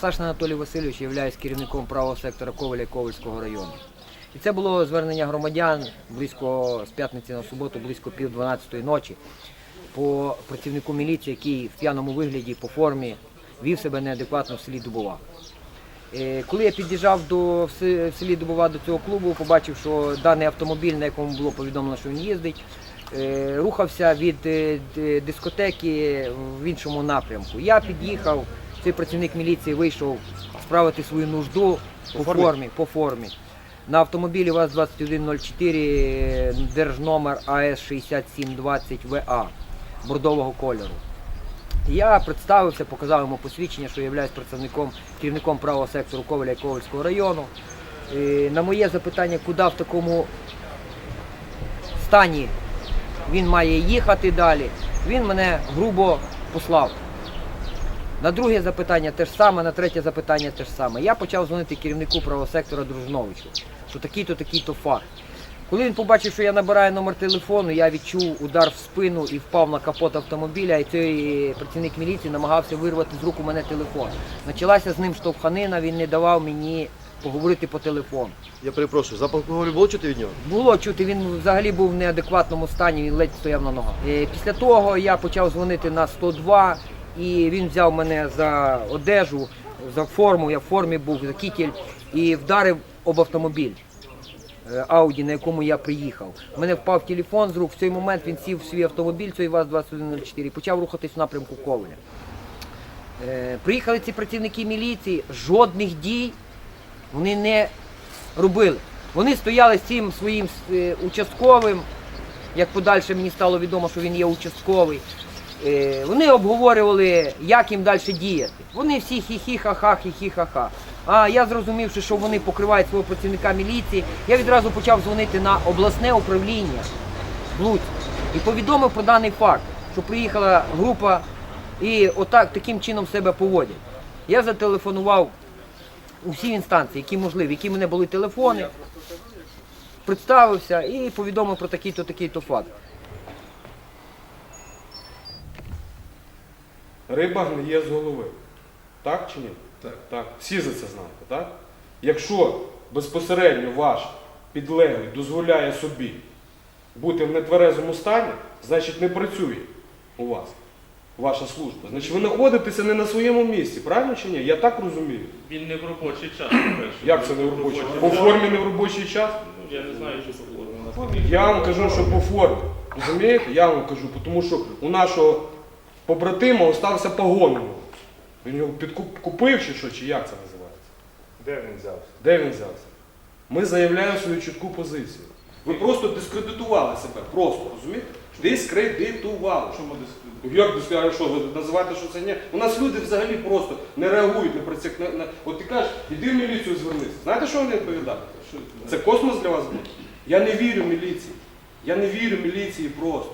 Сашин Анатолій Васильович, являюсь керівником правого сектора Коваля Ковальського району. І це було звернення громадян близько з п'ятниці на суботу, близько пів 12 ночі, по працівнику міліції, який в п'яному вигляді по формі вів себе неадекватно в селі Дубова. Е, Коли я під'їжджав до в селі Дубова до цього клубу, побачив, що даний автомобіль, на якому було повідомлено, що він їздить, е, рухався від е, дискотеки в іншому напрямку. Я під'їхав, цей працівник міліції вийшов справити свою нужду по формі? формі. По формі. На автомобілі ВАЗ-2104 держномер АС-6720ВА бордового кольору. Я представився, показав йому посвідчення, що я представником керівником правого сектору Коваля і Ковальського району. І на моє запитання, куди в такому стані він має їхати далі, він мене грубо послав. На друге запитання те ж саме, на третє запитання те ж саме. Я почав дзвонити керівнику правого сектора Дружновичу, що такий-то, такий-то факт. Коли він побачив, що я набираю номер телефону, я відчув удар в спину і впав на капот автомобіля, і цей працівник міліції намагався вирвати з рук у мене телефон. Почалася з ним штовханина, він не давав мені поговорити по телефону. Я перепрошую, запах алкоголю було чути від нього? Було чути, він взагалі був в неадекватному стані, він ледь стояв на ногах. Е, Після того я почав дзвонити на 102, і він взяв мене за одежу, за форму, я в формі був, за кітель, і вдарив об автомобіль. е, Ауді, на якому я приїхав. У мене впав телефон з рук. В цей момент він сів в свій автомобіль, цей ВАЗ-2104, і почав рухатись в напрямку Ковеля. Е, Приїхали ці працівники міліції, жодних дій вони не робили. Вони стояли з цим своїм е, участковим, як подальше мені стало відомо, що він є участковий. Е, Вони обговорювали, як їм далі діяти. Вони всі хі-хі-ха-ха, хі-хі-ха-ха. А я зрозумівши, що вони покривають свого працівника міліції, я відразу почав дзвонити на обласне управління в Луцьк і повідомив про даний факт, що приїхала група і отак таким чином себе поводять. Я зателефонував у всі інстанції, які можливі, які мене були телефони, представився і повідомив про такий-то, такий-то факт. Риба гниє з голови. Так чи ні? Так. так. Всі за це знаєте, так? Якщо безпосередньо ваш підлеглий дозволяє собі бути в нетверезому стані, значить не працює у вас ваша служба. Значить, ви знаходитеся не на своєму місці, правильно чи ні? Я так розумію. Він не в робочий час. по-перше. Як це не в робочий? По формі не в робочий час? Ну, Я не знаю, що по формі. Я вам кажу, що по формі. Розумієте? Я вам кажу, тому що у нашого побратима остався погон. Він його підкупив чи що, чи як це називається? Де він взявся? Де він взявся? Ми заявляємо свою чітку позицію. Ви просто дискредитували себе, просто, розумієте? Дискредитували. Що ми дискредитуємо? Як скажете, що ви називаєте, що це ні? У нас люди взагалі просто не реагують на працюк. На. От ти кажеш, іди в міліцію звернися. Знаєте, що вони відповідають? Це космос для вас буде? Я не вірю міліції. Я не вірю міліції просто.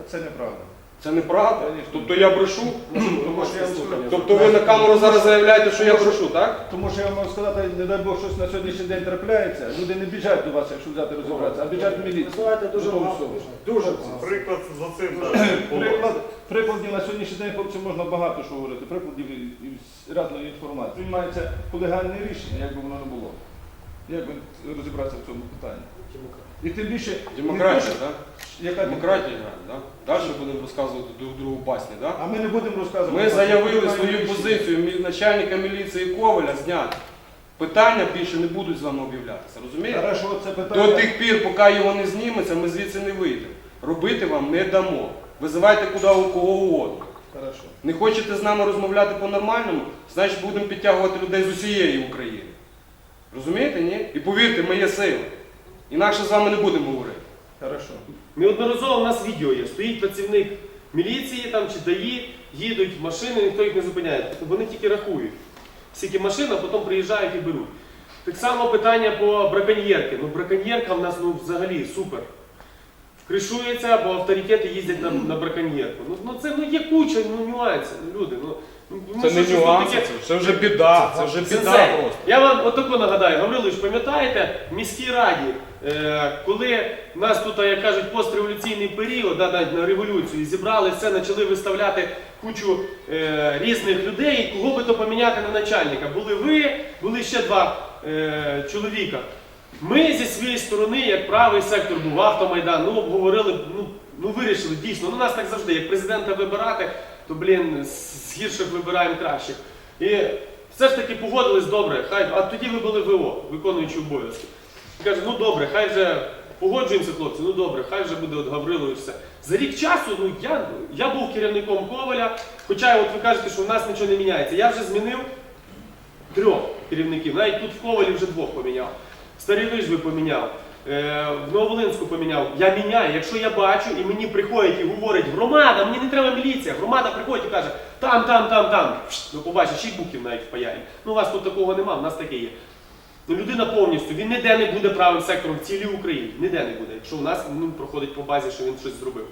А Це неправда. Це неправда? Конечно. Тобто я брешу? Тому що я вам скажу- Тобто ви на камеру зараз заявляєте, що я брешу, так? Тому що я можу сказати, не дай Бог, щось на сьогоднішній день трапляється. Люди не біжать до вас, якщо взяти розібратися, а біжать в міліцію. дуже багато. Приклад за цим. Приклад, прикладів на сьогоднішній день, хлопці, можна багато що говорити. Прикладів і, і різної інформації. Приймається колегальне рішення, як би воно не було. Як би розібратися в цьому питанні? І тим більше Демократія, так? яка Демократія, так? Далі будемо розказувати друг другу басні, так? А ми не будемо розказувати. Ми заявили свою позицію начальника міліції Коваля зняти. Питання більше не будуть з вами об'являтися, розумієте? Хорошо, це питання. До тих пір, поки його не зніметься, ми звідси не вийдемо. Робити вам не дамо. Визивайте куди у кого угодно. Хорошо. Не хочете з нами розмовляти по-нормальному, значить будемо підтягувати людей з усієї України. Розумієте, ні? І повірте, ми є сила. Інакше з вами не будемо говорити. Хорошо. Неодноразово в нас відео є. Стоїть працівник міліції там чи ДАІ, їдуть машини, ніхто їх не зупиняє. Тобто Вони тільки рахують. Скільки машин, а потім приїжджають і беруть. Так само питання по браконьєрки. Ну, браконьєрка в нас ну, взагалі супер. Кришується, бо авторитети їздять на, на браконьєрку. Ну, ну це ну є куча ну, нюансів, люди. Ну, Це що не нюанси, це, вже біда, це вже біда Сенсей, просто. Я вам отако нагадаю, Гаврилович, пам'ятаєте, в міській раді, е, коли нас тут, як кажуть, постреволюційний період, да, навіть на революцію, зібрали все, почали виставляти кучу е, різних людей, кого би то поміняти на начальника. Були ви, були ще два е, чоловіка. Ми зі своєї сторони, як правий сектор був автомайдан, ну обговорили, ну, ну вирішили дійсно. Ну, у нас так завжди, як президента вибирати, то блін, з гірших вибираємо кращих. І все ж таки погодились добре, хай, а тоді ви були ВО, виконуючі обов'язки. Каже, ну добре, хай вже погоджуємося, хлопці, ну добре, хай вже буде от Гаврилович все. За рік часу, ну я, я був керівником Коваля, хоча от ви кажете, що в нас нічого не міняється. Я вже змінив трьох керівників, навіть тут в Ковалі вже двох поміняв. Старий Вижви поміняв, в Нововолинську поміняв. Я міняю. Якщо я бачу і мені приходять і говорять, громада, мені не треба міліція. Громада приходить і каже, там, там, там, там. Пшт, Ну побачиш, ще й буків навіть впаяє. Ну у вас тут такого нема, в нас таке є. Ну, людина повністю, він ніде не буде правим сектором в цілій Україні. Ніде не буде, якщо у нас ну, проходить по базі, що він щось зробив.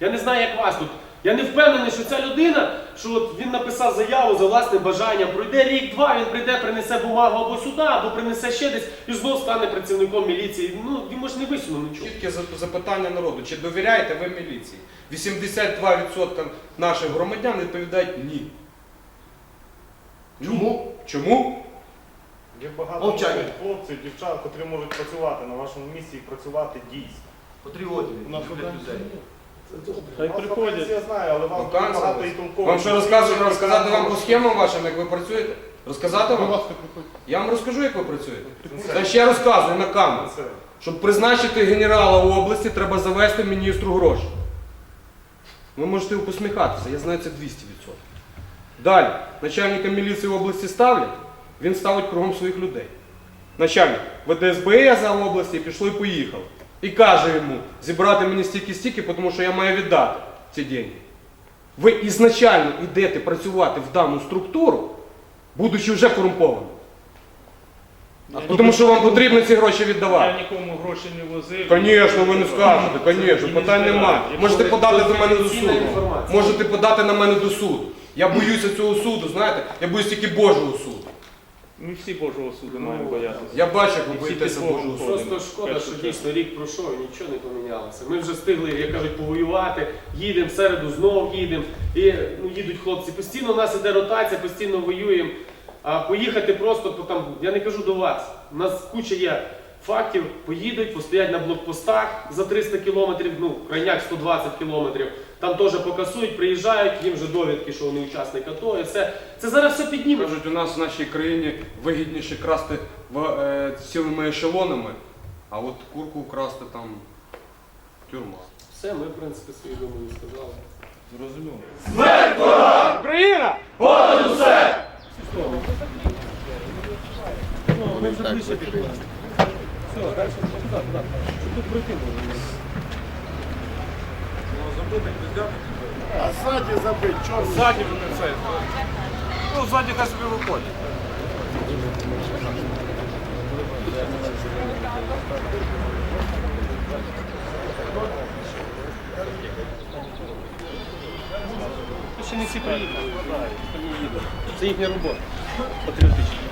Я не знаю, як вас тут. Я не впевнений, що ця людина, що от він написав заяву за власне бажання, пройде рік-два, він прийде, принесе бумагу або сюди, або принесе ще десь і знов стане працівником міліції. Ну, йому ж не висунув нічого. Зап- запитання народу, чи довіряєте ви міліції? 82% наших громадян відповідають ні. Чому? Чому? Є багато Мовчання. молодих хлопців, дівчат, котрі можуть працювати на вашому місці і працювати дійсно. Патріотів. У нас людей. Хай Вас приходять. вакансія знає, але вас дуже Вакансія багато і десь. толкових. Вам що розказують, розказати вам по схемам вашим, як ви працюєте? Розказати вам? Я вам розкажу, як ви працюєте. Та ще розказую на камеру. Щоб призначити генерала в області, треба завести міністру гроші. Ви можете посміхатися, я знаю це 200%. Далі, начальника міліції в області ставлять, він ставить кругом своїх людей. Начальник ВДСБ за області пішло і поїхав. І каже йому, зібрати мені стільки-стільки, тому що я маю віддати ці деньги. Ви ізначально йдете працювати в дану структуру, будучи вже корумпованим. Тому що вам потрібно ці гроші віддавати. Я нікому гроші не возив. Звісно, ви не скажете, звісно, питань немає. Можете подати до мене до суду. Можете подати на мене до суду. Я боюся цього суду, знаєте, я боюсь тільки Божого суду. Ми всі Божого суду маємо боятися. Я бачу, як ви боїтеся Божого суду. Просто шкода, Першу що дійсно рік пройшов і нічого не помінялося. Ми вже встигли, як кажуть, повоювати, їдемо в середу, знов їдемо. І ну, їдуть хлопці. Постійно у нас іде ротація, постійно воюємо. А поїхати просто, то там, я не кажу до вас. У нас куча є фактів, поїдуть, постоять на блокпостах за 300 кілометрів, ну, крайняк 120 кілометрів. Там теж покасують, приїжджають, їм вже довідки, що вони учасник АТО, і все. Це зараз все підніме. Кажуть, у нас в нашій країні вигідніше красти в, е, цілими ешелонами, а от курку вкрасти там тюрма. Все, ми, в принципі, свої думаю сказали. Зрозуміло. Смерть! Україна! А ззаді забить, чорт. Ззаді не це. Ну, ззаді хай собі виходять. Ще не всі приїхали. Це їхня робота. Патріотична.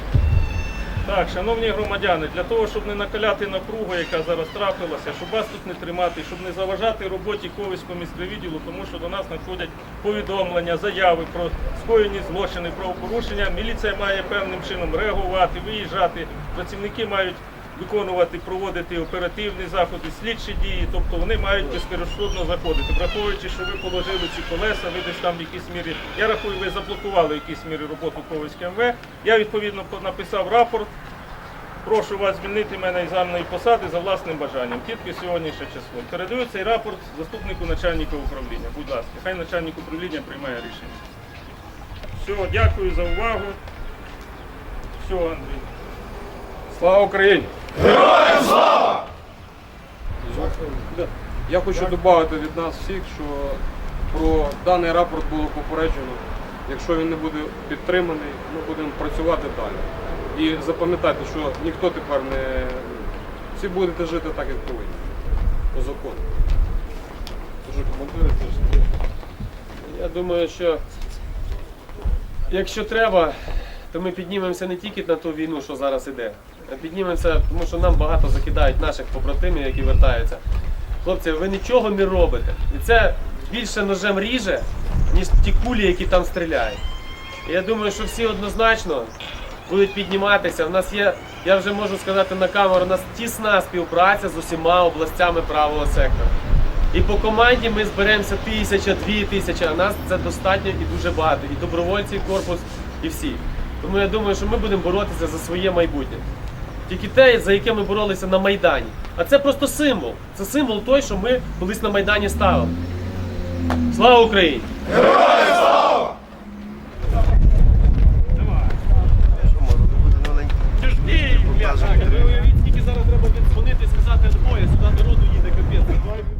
Так, шановні громадяни, для того, щоб не накаляти напругу, яка зараз трапилася, щоб вас тут не тримати, щоб не заважати роботі Ковицького міськвідділу, тому що до нас надходять повідомлення, заяви про скоєні злочини, правопорушення. Міліція має певним чином реагувати, виїжджати. Працівники мають виконувати, проводити оперативні заходи, слідчі дії, тобто вони мають безперешкодно заходити, враховуючи, що ви положили ці колеса, ви десь там в якійсь мірі, я рахую, ви заблокували в якійсь мірі роботу Ковицького МВ. Я відповідно написав рапорт. Прошу вас звільнити мене із замної посади за власним бажанням, тільки сьогоднішнє число. Передаю цей рапорт заступнику начальника управління. Будь ласка, хай начальник управління приймає рішення. Все, дякую за увагу. Все, Андрій. Слава Україні! Героям слава! Я хочу додати від нас всіх, що про даний рапорт було попереджено. Якщо він не буде підтриманий, ми будемо працювати далі. І запам'ятайте, що ніхто тепер не. Всі будете жити так, як повинні. По закону. що командири Я думаю, що якщо треба, то ми піднімемося не тільки на ту війну, що зараз іде, піднімемося, тому що нам багато закидають наших побратимів, які вертаються. Хлопці, ви нічого не робите. І це більше ножем ріже, ніж ті кулі, які там стріляють. І я думаю, що всі однозначно будуть підніматися. У нас є, я вже можу сказати на камеру, у нас тісна співпраця з усіма областями правого сектора. І по команді ми зберемося тисяча, дві тисячі, а нас це достатньо і дуже багато. І добровольці, і корпус, і всі. Тому я думаю, що ми будемо боротися за своє майбутнє. Тільки те, за яке ми боролися на Майдані. А це просто символ. Це символ той, що ми колись на Майдані ставили. Слава Україні! Героям слава! скільки зараз треба віддзвонити і сказати, двоє, сюди народу їде капець.